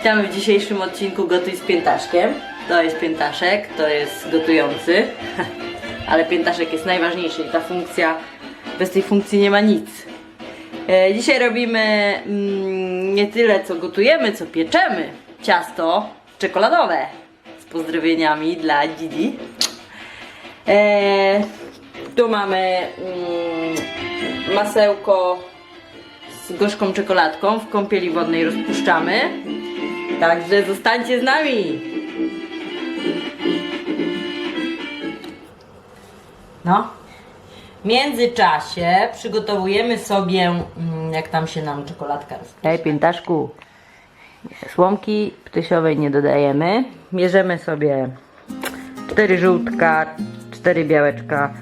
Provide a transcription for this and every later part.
Witamy w dzisiejszym odcinku Gotuj z Piętaszkiem. To jest piętaszek, to jest gotujący, ale piętaszek jest najważniejszy i ta funkcja, bez tej funkcji nie ma nic. E, Dzisiaj robimy mm, nie tyle co gotujemy, co pieczemy ciasto czekoladowe z pozdrowieniami dla Didi. E, tu mamy mm, masełko z gorzką czekoladką w kąpieli wodnej rozpuszczamy. Także zostańcie z nami. No. W międzyczasie przygotowujemy sobie, mm, jak tam się nam czekoladka rozpuszcza. Ej, piętaszku. Słomki ptysiowej nie dodajemy. Bierzemy sobie 4 żółtka, 4 białeczka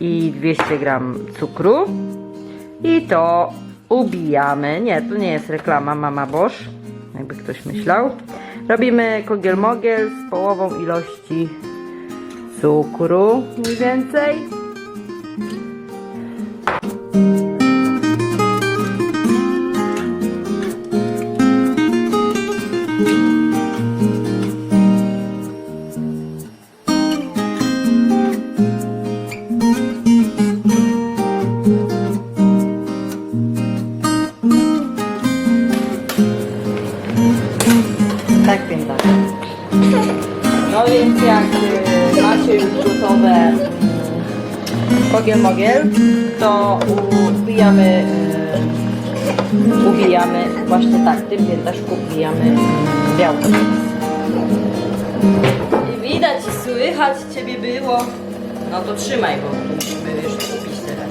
i 200 gram cukru. I to ubijamy. Nie, to nie jest reklama Mama Bosch, jakby ktoś myślał. Robimy kogiel-mogiel z połową ilości cukru mniej więcej. No więc jak y, macie już gotowe mm, kogiel-mogiel, to ubijamy, y, ubijamy, właśnie tak, tym piętaszku ubijamy białko. I widać, i słychać Ciebie było. No to trzymaj, bo musimy jeszcze ubić teraz.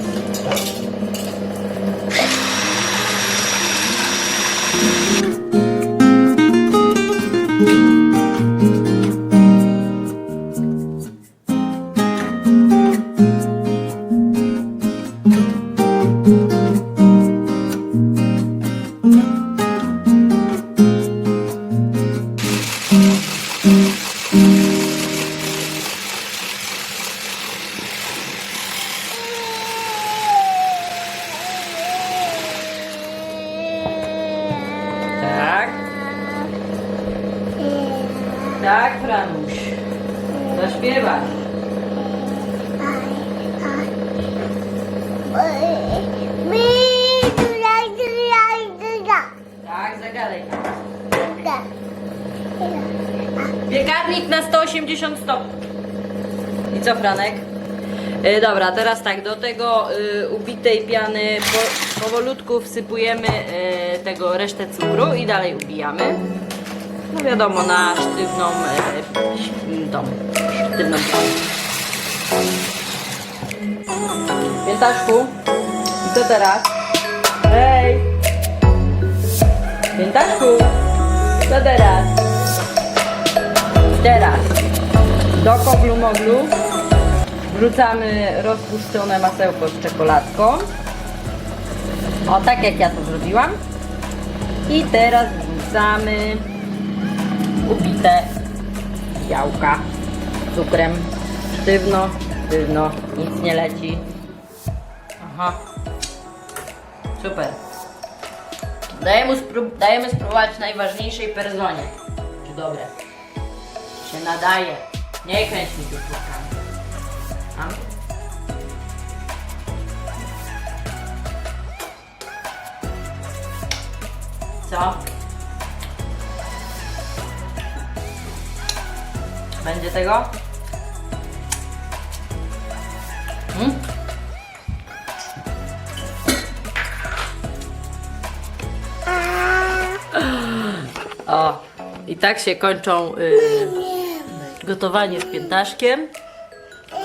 Tak. Tak, Franuś. Zaśpiewasz. Tak, zagadaj. Piekarnik na 180 stopni. I co, Franek? Y, dobra, teraz tak, do tego y, ubitej piany po, powolutku wsypujemy y, tego resztę cukru i dalej ubijamy. No wiadomo, na sztywną y, ś- tą, sztywną pianę. Piętaszku, i co teraz? Hej! Piętaszku, co teraz? Teraz do koglu moglu wrzucamy rozpuszczone masełko z czekoladką. O, tak jak ja to zrobiłam. I teraz wrzucamy ubite białka cukrem. Sztywno, sztywno, nic nie leci. Aha. Super. Dajemy, spró- dajemy spróbować najważniejszej personie. Czy dobre? Się nadaje. Nie kręć mi tu? Co? Będzie tego? Tak się kończą y, gotowanie z piętaszkiem,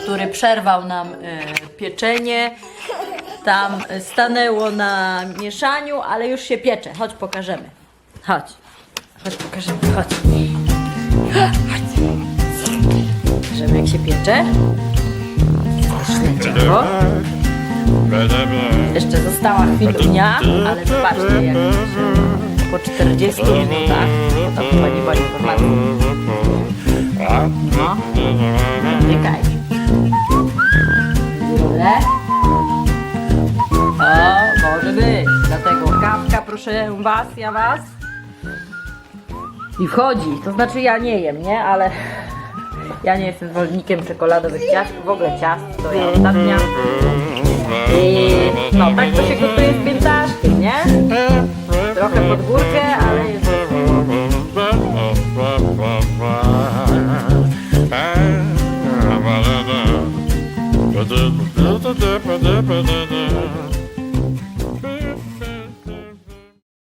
który przerwał nam y, pieczenie. Tam y, stanęło na mieszaniu, ale już się piecze. Chodź, pokażemy. Chodź. Chodź, pokażemy. Chodź. Chodź. Pokażemy, jak się piecze. Jeszcze została chwilunia, ale zobaczcie, jak się po 40 minutach, to chyba nie była informacja. No, czekaj. Tyle. O, może być. Dlatego kawka, proszę was, ja was. I wchodzi. To znaczy ja nie jem, nie? Ale ja nie jestem zwolennikiem czekoladowych ciast. W ogóle ciast to ja ostatnia. I no tak to się gotuje z piętaszkiem, nie? Trochę pod górkę, ale jest.